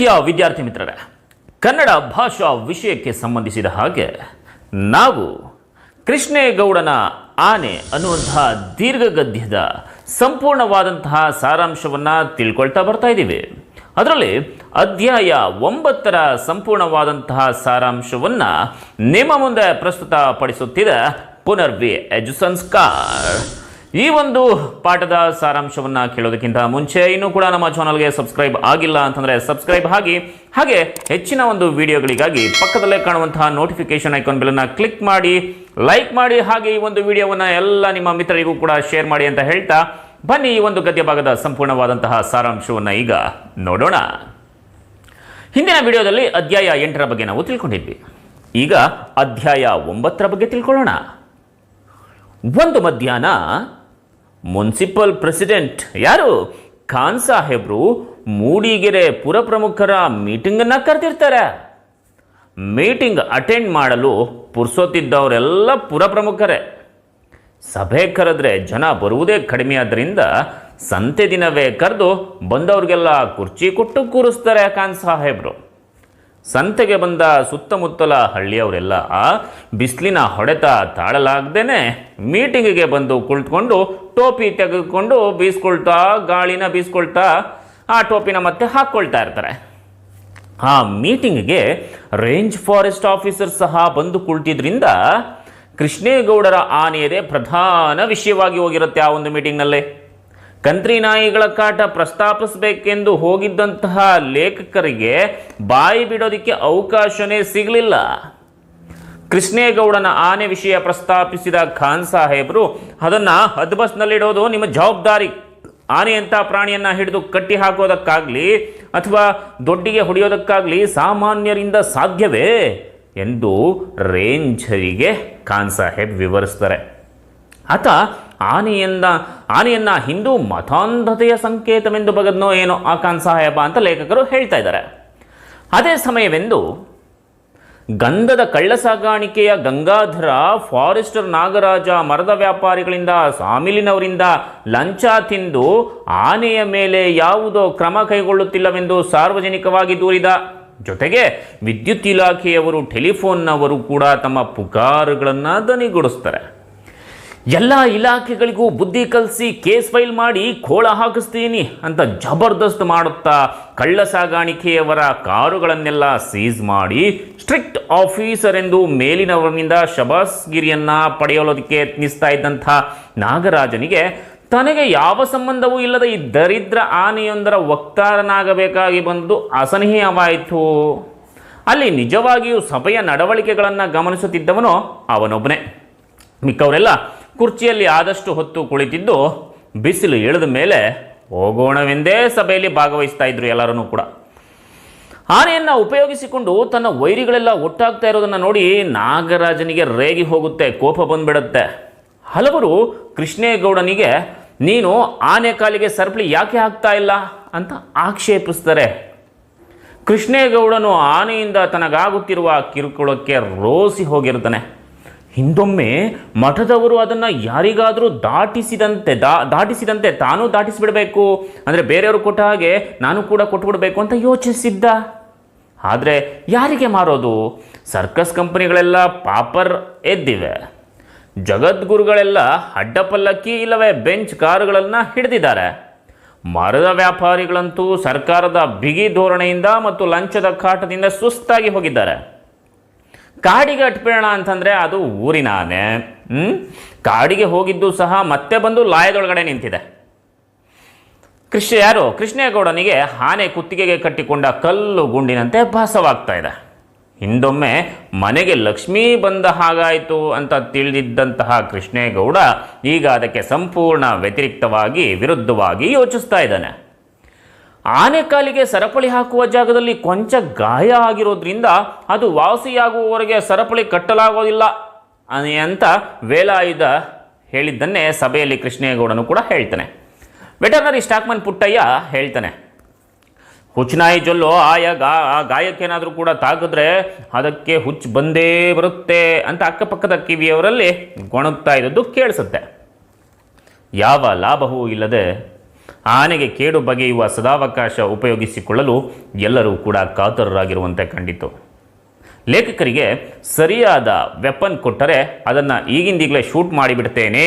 ಪ್ರೀತಿಯ ವಿದ್ಯಾರ್ಥಿ ಮಿತ್ರರೇ, ಕನ್ನಡ ಭಾಷಾ ವಿಷಯಕ್ಕೆ ಸಂಬಂಧಿಸಿದ ಹಾಗೆ ನಾವು ಕೃಷ್ಣೇಗೌಡನ ಆನೆ ಅನ್ನುವಂತಹ ದೀರ್ಘಗದ್ಯದ ಸಂಪೂರ್ಣವಾದಂತಹ ಸಾರಾಂಶವನ್ನು ತಿಳ್ಕೊಳ್ತಾ ಬರ್ತಾ ಇದ್ದೀವಿ. ಅದರಲ್ಲಿ ಅಧ್ಯಾಯ ಒಂಬತ್ತರ ಸಂಪೂರ್ಣವಾದಂತಹ ಸಾರಾಂಶವನ್ನು ನಿಮ್ಮ ಮುಂದೆ ಪ್ರಸ್ತುತಪಡಿಸುತ್ತಿದೆ ಪುನರ್ವಿ ಎಜು ಸಂಸ್ಕಾರ್ ಈ ಒಂದು ಪಾಠದ ಸಾರಾಂಶವನ್ನು ಕೇಳೋದಕ್ಕಿಂತ ಮುಂಚೆ ಇನ್ನೂ ಕೂಡ ನಮ್ಮ ಚಾನಲ್ಗೆ ಸಬ್ಸ್ಕ್ರೈಬ್ ಆಗಿಲ್ಲ ಅಂತಂದರೆ ಸಬ್ಸ್ಕ್ರೈಬ್ ಆಗಿ, ಹಾಗೆ ಹೆಚ್ಚಿನ ಒಂದು ವಿಡಿಯೋಗಳಿಗಾಗಿ ಪಕ್ಕದಲ್ಲೇ ಕಾಣುವಂತಹ ನೋಟಿಫಿಕೇಶನ್ ಐಕಾನ್ ಬೆಲ್ಲನ್ನು ಕ್ಲಿಕ್ ಮಾಡಿ, ಲೈಕ್ ಮಾಡಿ, ಹಾಗೆ ಈ ಒಂದು ವಿಡಿಯೋವನ್ನು ಎಲ್ಲ ನಿಮ್ಮ ಮಿತ್ರರಿಗೂ ಕೂಡ ಶೇರ್ ಮಾಡಿ ಅಂತ ಹೇಳ್ತಾ ಬನ್ನಿ ಈ ಒಂದು ಗದ್ಯ ಭಾಗದ ಸಂಪೂರ್ಣವಾದಂತಹ ಸಾರಾಂಶವನ್ನು ಈಗ ನೋಡೋಣ. ಹಿಂದಿನ ವಿಡಿಯೋದಲ್ಲಿ ಅಧ್ಯಾಯ ಎಂಟರ ಬಗ್ಗೆ ನಾವು ತಿಳ್ಕೊಂಡಿದ್ವಿ. ಈಗ ಅಧ್ಯಾಯ ಒಂಬತ್ತರ ಬಗ್ಗೆ ತಿಳ್ಕೊಳ್ಳೋಣ. ಒಂದು ಮಧ್ಯಾಹ್ನ ಮುನ್ಸಿಪಲ್ ಪ್ರೆಸಿಡೆಂಟ್ ಯಾರು? ಖಾನ್ ಸಾಹೇಬ್ರು ಮೂಡಿಗೆರೆ ಪುರಪ್ರಮುಖರ ಮೀಟಿಂಗನ್ನು ಕರೆದಿರ್ತಾರೆ. ಮೀಟಿಂಗ್ ಅಟೆಂಡ್ ಮಾಡಲು ಪುರ್ಸೋತಿದ್ದವರೆಲ್ಲ ಪುರ ಪ್ರಮುಖರೇ ಸಭೆ ಕರೆದ್ರೆ ಜನ ಬರುವುದೇ ಕಡಿಮೆ ಆದ್ದರಿಂದ ಸಂತೆ ದಿನವೇ ಕರೆದು ಬಂದವ್ರಿಗೆಲ್ಲ ಕುರ್ಚಿ ಕೊಟ್ಟು ಕೂರಿಸ್ತಾರೆ ಖಾನ್ ಸಾಹೇಬ್ರು. ಸಂತೆಗೆ ಬಂದ ಸುತ್ತಮುತ್ತಲ ಹಳ್ಳಿಯವರೆಲ್ಲ ಬಿಸಿಲಿನ ಹೊಡೆತ ತಾಳಲಾಗ್ದೇನೆ? ಮೀಟಿಂಗಿಗೆ ಬಂದು ಕುಳಿತುಕೊಂಡು, ಟೋಪಿ ತೆಗೆದುಕೊಂಡು ಬೀಸ್ಕೊಳ್ತಾ, ಗಾಳಿನ ಬೀಸ್ಕೊಳ್ತಾ, ಆ ಟೋಪಿನ ಮತ್ತೆ ಹಾಕ್ಕೊಳ್ತಾ ಇರ್ತಾರೆ. ಆ ಮೀಟಿಂಗ್ಗೆ ರೇಂಜ್ ಫಾರೆಸ್ಟ್ ಆಫೀಸರ್ ಸಹ ಬಂದು ಕುಳಿತಿದ್ರಿಂದ ಕೃಷ್ಣೇಗೌಡರ ಆನೆಯದೇ ಪ್ರಧಾನ ವಿಷಯವಾಗಿ ಹೋಗಿರುತ್ತೆ ಆ ಒಂದು ಮೀಟಿಂಗ್ನಲ್ಲಿ. ಕಂತ್ರಿ ನಾಯಿಗಳ ಕಾಟ ಪ್ರಸ್ತಾಪಿಸಬೇಕೆಂದು ಹೋಗಿದ್ದಂತಹ ಲೇಖಕರಿಗೆ ಬಾಯಿ ಬಿಡೋದಕ್ಕೆ ಅವಕಾಶನೇ ಸಿಗಲಿಲ್ಲ. ಕೃಷ್ಣೇಗೌಡನ ಆನೆ ವಿಷಯ ಪ್ರಸ್ತಾಪಿಸಿದ ಖಾನ್ ಸಾಹೇಬರು, ಅದನ್ನು ಹದ್ಬಸ್ನಲ್ಲಿಡೋದು ನಿಮ್ಮ ಜವಾಬ್ದಾರಿ. ಆನೆ ಅಂತ ಪ್ರಾಣಿಯನ್ನ ಹಿಡಿದು ಕಟ್ಟಿ ಹಾಕೋದಕ್ಕಾಗಲಿ ಅಥವಾ ದೊಡ್ಡಿಗೆ ಹೊಡೆಯೋದಕ್ಕಾಗಲಿ ಸಾಮಾನ್ಯರಿಂದ ಸಾಧ್ಯವೇ? ಎಂದು ರೇಂಜರಿಗೆ ಖಾನ್ ಸಾಹೇಬ್ ವಿವರಿಸ್ತಾರೆ ಆತ ಆನೆಯನ್ನ ಆನೆಯನ್ನು ಹಿಂದೂ ಮತಾಂಧತೆಯ ಸಂಕೇತವೆಂದು ಬಗದ್ನೋ ಏನೋ ಆ ಖಾನ್ ಸಾಹೇಬ ಅಂತ ಲೇಖಕರು ಹೇಳ್ತಾ ಇದ್ದಾರೆ. ಅದೇ ಸಮಯವೆಂದು ಗಂಧದ ಕಳ್ಳ ಸಾಗಾಣಿಕೆಯ ಗಂಗಾಧರ, ಫಾರೆಸ್ಟರ್ ನಾಗರಾಜ, ಮರದ ವ್ಯಾಪಾರಿಗಳಿಂದ, ಸಾಮಿಲಿನವರಿಂದ ಲಂಚ ತಿಂದು ಆನೆಯ ಮೇಲೆ ಯಾವುದೋ ಕ್ರಮ ಕೈಗೊಳ್ಳುತ್ತಿಲ್ಲವೆಂದು ಸಾರ್ವಜನಿಕವಾಗಿ ದೂರಿದ ಜೊತೆಗೆ ವಿದ್ಯುತ್ ಇಲಾಖೆಯವರು ಟೆಲಿಫೋನ್ನವರು ಕೂಡ ತಮ್ಮ ಪುಕಾರುಗಳನ್ನು ದನಿಗೂಡಿಸ್ತಾರೆ. ಎಲ್ಲ ಇಲಾಖೆಗಳಿಗೂ ಬುದ್ಧಿ ಕಲಿಸಿ ಕೇಸ್ ಫೈಲ್ ಮಾಡಿ ಖೋಳ ಹಾಕಿಸ್ತೀನಿ ಅಂತ ಜಬರ್ದಸ್ತ್ ಮಾಡುತ್ತಾ ಕಳ್ಳ ಸಾಗಾಣಿಕೆಯವರ ಕಾರುಗಳನ್ನೆಲ್ಲ ಸೀಸ್ ಮಾಡಿ ಸ್ಟ್ರಿಕ್ಟ್ ಆಫೀಸರ್ ಎಂದು ಮೇಲಿನವರಿನಿಂದ ಶಬಾಸ್ಗಿರಿಯನ್ನು ಪಡೆಯೋದಕ್ಕೆ ಯತ್ನಿಸ್ತಾ ಇದ್ದಂಥ ನಾಗರಾಜನಿಗೆ ತನಗೆ ಯಾವ ಸಂಬಂಧವೂ ಇಲ್ಲದ ಈ ದರಿದ್ರ ಆನೆಯೊಂದರ ವಕ್ತಾರನಾಗಬೇಕಾಗಿ ಬಂದು ಅಸಹ್ಯವಾಯಿತು. ಅಲ್ಲಿ ನಿಜವಾಗಿಯೂ ಸಭೆಯ ನಡವಳಿಕೆಗಳನ್ನು ಗಮನಿಸುತ್ತಿದ್ದವನು ಅವನೊಬ್ಬನೇ. ಮಿಕ್ಕವರೆಲ್ಲ ಕುರ್ಚಿಯಲ್ಲಿ ಆದಷ್ಟು ಹೊತ್ತು ಕುಳಿತಿದ್ದು ಬಿಸಿಲು ಇಳಿದ ಮೇಲೆ ಹೋಗೋಣವೆಂದೇ ಸಭೆಯಲ್ಲಿ ಭಾಗವಹಿಸ್ತಾ ಇದ್ರು ಎಲ್ಲರೂ ಕೂಡ. ಆನೆಯನ್ನು ಉಪಯೋಗಿಸಿಕೊಂಡು ತನ್ನ ವೈರಿಗಳೆಲ್ಲ ಒಟ್ಟಾಗ್ತಾ ಇರೋದನ್ನು ನೋಡಿ ನಾಗರಾಜನಿಗೆ ರೇಗಿ ಹೋಗುತ್ತೆ, ಕೋಪ ಬಂದ್ಬಿಡುತ್ತೆ. ಹಲವರು ಕೃಷ್ಣೇಗೌಡನಿಗೆ, ನೀನು ಆನೆ ಕಾಲಿಗೆ ಸರಪಳಿ ಯಾಕೆ ಹಾಕ್ತಾ ಇಲ್ಲ? ಅಂತ ಆಕ್ಷೇಪಿಸ್ತಾರೆ. ಕೃಷ್ಣೇಗೌಡನು ಆನೆಯಿಂದ ತನಗಾಗುತ್ತಿರುವ ಕಿರುಕುಳಕ್ಕೆ ರೋಸಿ ಹೋಗಿರ್ತಾನೆ. ಹಿಂದೊಮ್ಮೆ ಮಠದವರು ಅದನ್ನು ಯಾರಿಗಾದರೂ ದಾಟಿಸಿದಂತೆ, ದಾ, ದಾಟಿಸಿದಂತೆ ತಾನೂ ದಾಟಿಸಿಬಿಡಬೇಕು. ಅಂದರೆ ಬೇರೆಯವರು ಕೊಟ್ಟ ಹಾಗೆ ನಾನು ಕೂಡ ಕೊಟ್ಬಿಡ್ಬೇಕು ಅಂತ ಯೋಚಿಸಿದ್ದ. ಆದರೆ ಯಾರಿಗೆ ಮಾರೋದು? Circus ಕಂಪನಿಗಳೆಲ್ಲ pauper ಎದ್ದಿವೆ. ಜಗದ್ಗುರುಗಳೆಲ್ಲ ಅಡ್ಡಪಲ್ಲಕ್ಕಿ ಇಲ್ಲವೇ ಬೆಂಚ್ ಕಾರುಗಳನ್ನು ಹಿಡಿದಿದ್ದಾರೆ. ಮರದ ವ್ಯಾಪಾರಿಗಳಂತೂ ಸರ್ಕಾರದ ಬಿಗಿ ಧೋರಣೆಯಿಂದ ಮತ್ತು ಲಂಚದ ಕಾಟದಿಂದ ಸುಸ್ತಾಗಿ ಹೋಗಿದ್ದಾರೆ. ಕಾಡಿಗೆ ಅಟ್ಬೇಡ ಅಂತಂದರೆ ಅದು ಊರಿನ ಆನೆ? ಕಾಡಿಗೆ ಹೋಗಿದ್ದು ಸಹ ಮತ್ತೆ ಬಂದು ಲಾಯದೊಳಗಡೆ ನಿಂತಿದೆ. ಕೃಷ್ಣ ಯಾರು? ಕೃಷ್ಣೇಗೌಡನಿಗೆ ಆನೆ ಕುತ್ತಿಗೆಗೆ ಕಟ್ಟಿಕೊಂಡ ಕಲ್ಲು ಗುಂಡಿನಂತೆ ಭಾಸವಾಗ್ತಾ ಇದೆ. ಹಿಂದೊಮ್ಮೆ ಮನೆಗೆ ಲಕ್ಷ್ಮೀ ಬಂದ ಹಾಗಾಯಿತು ಅಂತ ತಿಳಿದಿದ್ದಂತಹ ಕೃಷ್ಣೇಗೌಡ ಈಗ ಅದಕ್ಕೆ ಸಂಪೂರ್ಣ ವ್ಯತಿರಿಕ್ತವಾಗಿ ವಿರುದ್ಧವಾಗಿ ಯೋಚಿಸ್ತಾ ಇದ್ದಾನೆ. ಆನೆ ಕಾಲಿಗೆ ಸರಪಳಿ ಹಾಕುವ ಜಾಗದಲ್ಲಿ ಕೊಂಚ ಗಾಯ ಆಗಿರೋದ್ರಿಂದ ಅದು ವಾಸಿಯಾಗುವವರೆಗೆ ಸರಪಳಿ ಕಟ್ಟಲಾಗೋದಿಲ್ಲ ಅಂತ ವೇಲಾಯುಧ ಹೇಳಿದ್ದನ್ನೇ ಸಭೆಯಲ್ಲಿ ಕೃಷ್ಣೇಗೌಡನು ಕೂಡ ಹೇಳ್ತಾನೆ. ವೆಟರ್ನರಿ ಸ್ಟಾಕ್ಮನ್ ಪುಟ್ಟಯ್ಯ ಹೇಳ್ತಾನೆ. ಹುಚ್ಚನಾಯಿ ಜೊಲ್ಲು ಆಯ ಗಾ, ಆ ಗಾಯಕ್ಕೇನಾದರೂ ಕೂಡ ತಾಗಿದ್ರೆ ಅದಕ್ಕೆ ಹುಚ್ಚು ಬಂದೇ ಬರುತ್ತೆ ಅಂತ ಅಕ್ಕಪಕ್ಕದ ಕಿವಿಯವರಲ್ಲಿ ಗೊಣಗ್ತಾ ಇದ್ದದ್ದು ಕೇಳಿಸುತ್ತೆ. ಯಾವ ಲಾಭವೂ ಇಲ್ಲದೆ ಆನೆಗೆ ಕೇಡು ಬಗೆಯುವ ಸದಾವಕಾಶ ಉಪಯೋಗಿಸಿಕೊಳ್ಳಲು ಎಲ್ಲರೂ ಕೂಡ ಕಾತರರಾಗಿರುವಂತೆ ಕಂಡಿತು. ಲೇಖಕರಿಗೆ ಸರಿಯಾದ ವೆಪನ್ ಕೊಟ್ಟರೆ ಅದನ್ನು ಈಗಿಂದೀಗಲೇ ಶೂಟ್ ಮಾಡಿಬಿಡ್ತೇನೆ.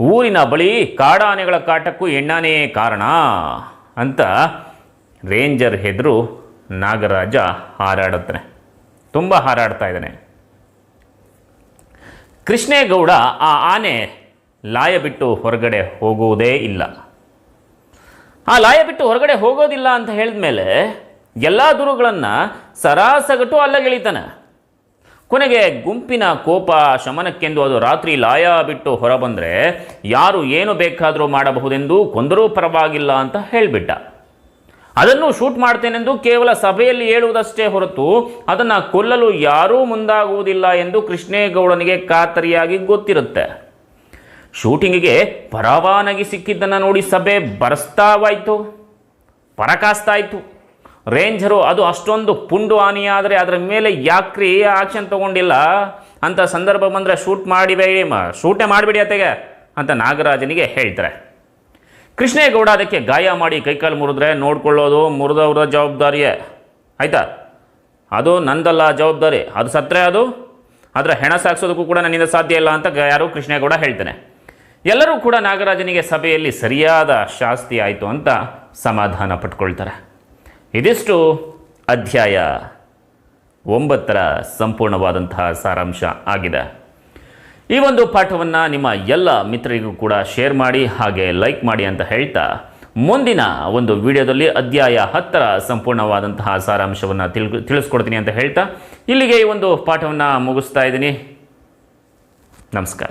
ಊರಿನ ಬಳಿ ಕಾಡಾನೆಗಳ ಕಾಟಕ್ಕೂ ಎಣ್ಣಾನೇ ಕಾರಣ ಅಂತ ರೇಂಜರ್ ಹೆದರು ನಾಗರಾಜ ಹಾರಾಡುತ್ತಾನೆ. ತುಂಬ ಹಾರಾಡ್ತಾ ಇದ್ದಾನೆ. ಕೃಷ್ಣೇಗೌಡ ಆ ಆನೆ ಲಾಯ ಬಿಟ್ಟು ಹೊರಗಡೆ ಹೋಗುವುದೇ ಇಲ್ಲ. ಆ ಲಾಯ ಬಿಟ್ಟು ಹೊರಗಡೆ ಹೋಗೋದಿಲ್ಲ ಅಂತ ಹೇಳಿದ ಮೇಲೆ ಎಲ್ಲ ದುರುಗಳನ್ನು ಸರಾಸಗಟು ಅಲ್ಲಗೆಳಿತಾನೆ. ಕೊನೆಗೆ ಗುಂಪಿನ ಕೋಪ, ಶಮನಕ್ಕೆಂದು ಅದು ರಾತ್ರಿ ಲಾಯ ಬಿಟ್ಟು ಹೊರಬಂದರೆ ಯಾರು ಏನು ಬೇಕಾದರೂ ಮಾಡಬಹುದೆಂದು ಕೊಂದರೂ ಪರವಾಗಿಲ್ಲ ಅಂತ ಹೇಳಿಬಿಟ್ಟ. ಅದನ್ನು ಶೂಟ್ ಮಾಡ್ತೇನೆಂದು ಕೇವಲ ಸಭೆಯಲ್ಲಿ ಹೇಳುವುದಷ್ಟೇ ಹೊರತು ಅದನ್ನು ಕೊಲ್ಲಲು ಯಾರೂ ಮುಂದಾಗುವುದಿಲ್ಲ ಎಂದು ಕೃಷ್ಣೇಗೌಡನಿಗೆ ಖಾತರಿಯಾಗಿ ಗೊತ್ತಿರುತ್ತೆ. ಶೂಟಿಂಗಿಗೆ ಪರವಾನಗಿ ಸಿಕ್ಕಿದ್ದನ್ನು ನೋಡಿ ಸಭೆ ಬರಸ್ತಾವಾಯಿತು, ಪರಕಾಸ್ತಾಯಿತು. ರೇಂಜರು, ಅದು ಅಷ್ಟೊಂದು ಪುಂಡು ಹಾನಿಯಾದರೆ ಅದರ ಮೇಲೆ ಯಾಕ್ರಿ ಆಕ್ಷನ್ ತಗೊಂಡಿಲ್ಲ? ಅಂತ ಸಂದರ್ಭ ಬಂದರೆ ಶೂಟ್ ಮಾಡಿಬೇಡಿ ಶೂಟೇ ಮಾಡಿಬಿಡಿ ಅತ್ತೆಗೆ ಅಂತ ನಾಗರಾಜನಿಗೆ ಹೇಳ್ತಾರೆ. ಕೃಷ್ಣೇಗೌಡ ಅದಕ್ಕೆ ಗಾಯ ಮಾಡಿ ಕೈಕಾಲು ಮುರಿದ್ರೆ ನೋಡ್ಕೊಳ್ಳೋದು ಮುರಿದವ್ರ ಜವಾಬ್ದಾರಿಯೇ. ಆಯಿತಾ? ಅದು ನಂದಲ್ಲ ಜವಾಬ್ದಾರಿ. ಅದು ಸತ್ತರೆ ಅದು. ಅದರ ಹೆಣ ಸಾಕ್ಸೋದಕ್ಕೂ ಕೂಡ ನನ್ನಿಂದ ಸಾಧ್ಯ ಇಲ್ಲ ಅಂತ ಯಾರು ಕೃಷ್ಣೇಗೌಡ ಹೇಳ್ತಾನೆ. ಎಲ್ಲರೂ ಕೂಡ ನಾಗರಾಜನಿಗೆ ಸಭೆಯಲ್ಲಿ ಸರಿಯಾದ ಶಾಸ್ತಿ ಆಯಿತು ಅಂತ ಸಮಾಧಾನ ಪಟ್ಕೊಳ್ತಾರೆ. ಇದಿಷ್ಟು ಅಧ್ಯಾಯ ಒಂಬತ್ತರ ಸಂಪೂರ್ಣವಾದಂತಹ ಸಾರಾಂಶ ಆಗಿದೆ. ಈ ಒಂದು ಪಾಠವನ್ನು ನಿಮ್ಮ ಎಲ್ಲ ಮಿತ್ರರಿಗೂ ಕೂಡ ಶೇರ್ ಮಾಡಿ ಹಾಗೆ ಲೈಕ್ ಮಾಡಿ ಅಂತ ಹೇಳ್ತಾ ಮುಂದಿನ ಒಂದು ವಿಡಿಯೋದಲ್ಲಿ ಅಧ್ಯಾಯ ಹತ್ತರ ಸಂಪೂರ್ಣವಾದಂತಹ ಸಾರಾಂಶವನ್ನು ತಿಳ್ ತಿಳಿಸ್ಕೊಡ್ತೀನಿ ಅಂತ ಹೇಳ್ತಾ ಇಲ್ಲಿಗೆ ಈ ಒಂದು ಪಾಠವನ್ನು ಮುಗಿಸ್ತಾ ಇದ್ದೀನಿ. ನಮಸ್ಕಾರ.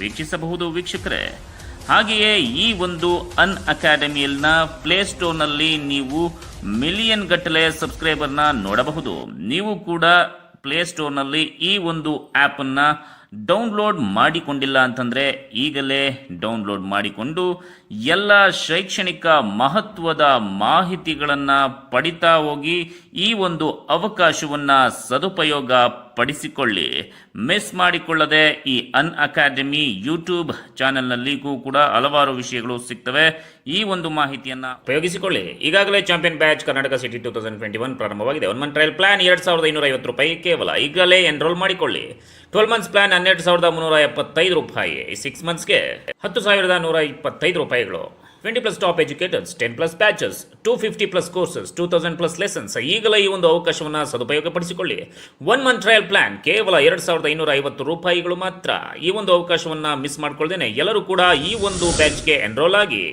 ವೀಕ್ಷಿಸಬಹುದು ವೀಕ್ಷಕರೇ. ಹಾಗೆಯೇ ಈ ಒಂದು ಅನ್ ಅಕಾಡೆಮಿಯಲ್ನ ಪ್ಲೇಸ್ಟೋರ್ನಲ್ಲಿ ನೀವು ಮಿಲಿಯನ್ ಗಟ್ಟಲೆ ಸಬ್ಸ್ಕ್ರೈಬರ್ನ ನೋಡಬಹುದು. ನೀವು ಕೂಡ ಪ್ಲೇಸ್ಟೋರ್ನಲ್ಲಿ ಈ ಒಂದು ಆ್ಯಪನ್ನು ಡೌನ್ಲೋಡ್ ಮಾಡಿಕೊಂಡಿಲ್ಲ ಅಂತಂದರೆ ಈಗಲೇ ಡೌನ್ಲೋಡ್ ಮಾಡಿಕೊಂಡು ಎಲ್ಲ ಶೈಕ್ಷಣಿಕ ಮಹತ್ವದ ಮಾಹಿತಿಗಳನ್ನು ಪಡಿತಾ ಹೋಗಿ ಈ ಒಂದು ಅವಕಾಶವನ್ನು ಸದುಪಯೋಗ ಪಡಿಸಿಕೊಳ್ಳಿ. ಮಿಸ್ ಮಾಡಿಕೊಳ್ಳದೆ ಈ ಅನ್ ಅಕಾಡೆಮಿ ಯೂಟ್ಯೂಬ್ ಚಾನೆಲ್ನಲ್ಲಿಗೂ ಕೂಡ ಹಲವಾರು ವಿಷಯಗಳು ಸಿಗ್ತವೆ. ಈ ಒಂದು ಮಾಹಿತಿಯನ್ನು ಉಪಯೋಗಿಸಿಕೊಳ್ಳಿ. ಈಗಾಗಲೇ champion batch Karnataka city two thousand twenty one ಪ್ರಾರಂಭವಾಗಿದೆ. ಒನ್ ಮಂತ್ ಟ್ರಯಲ್ ಪ್ಲಾನ್ ಎರಡು ಸಾವಿರದ ಐನೂರ ಐವತ್ತು ರೂಪಾಯಿ ಕೇವಲ. ಈಗಲೇ ಎನ್ರೋಲ್ ಮಾಡಿಕೊಳ್ಳಿ. ಟ್ವೆಲ್ ಮಂತ್ಸ್ ಪ್ಲಾನ್ ಹನ್ನೆರಡು ಸಾವಿರದ ಮುನ್ನೂರ ಎಪ್ಪತ್ತೈದು ರೂಪಾಯಿ. ಸಿಕ್ಸ್ ಮಂತ್ಸ್ಗೆ ಹತ್ತು ಸಾವಿರದ ನೂರ ಇಪ್ಪತ್ತೈದು ರೂಪಾಯಿಗಳು. Twenty plus top educators ten plus batches two fifty plus courses two thousand plus lessons ಈಗಲೇ ಈ ಒಂದು ಅವಕಾಶವನ್ನು ಸದುಪಯೋಗಪಡಿಸಿಕೊಳ್ಳಿ. ಒನ್ ಮಂತ್ ಟ್ರಯಲ್ ಪ್ಲಾನ್ ಕೇವಲ ಎರಡು ಸಾವಿರದ ಐನೂರ ಐವತ್ತು ರೂಪಾಯಿಗಳು ಮಾತ್ರ. ಈ ಒಂದು ಅವಕಾಶವನ್ನು ಮಿಸ್ ಮಾಡ್ಕೊಳ್ದೇನೆ ಎಲ್ಲರೂ ಕೂಡ ಈ ಒಂದು ಬ್ಯಾಚ್ಗೆ ಎನ್ರೋಲ್ ಆಗಿ.